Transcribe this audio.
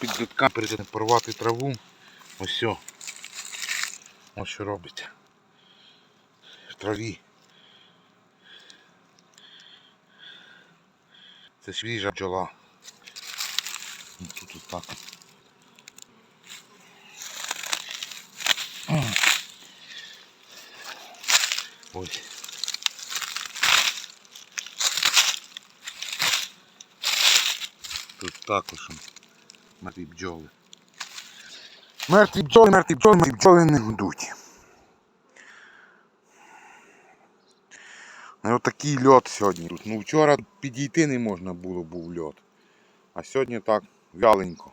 під перед тим порвати траву. Ось все. Ось що робиться. В траві. Це свіжа бджола. Ну, Тут ось так. Ось. Тут також мертві бджоли. Мертві бджоли, мертві бджоли, мертві бджоли не гудуть. Ну, от такий льот сьогодні. Ну вчора підійти не можна було, був льот. А сьогодні так вяленько.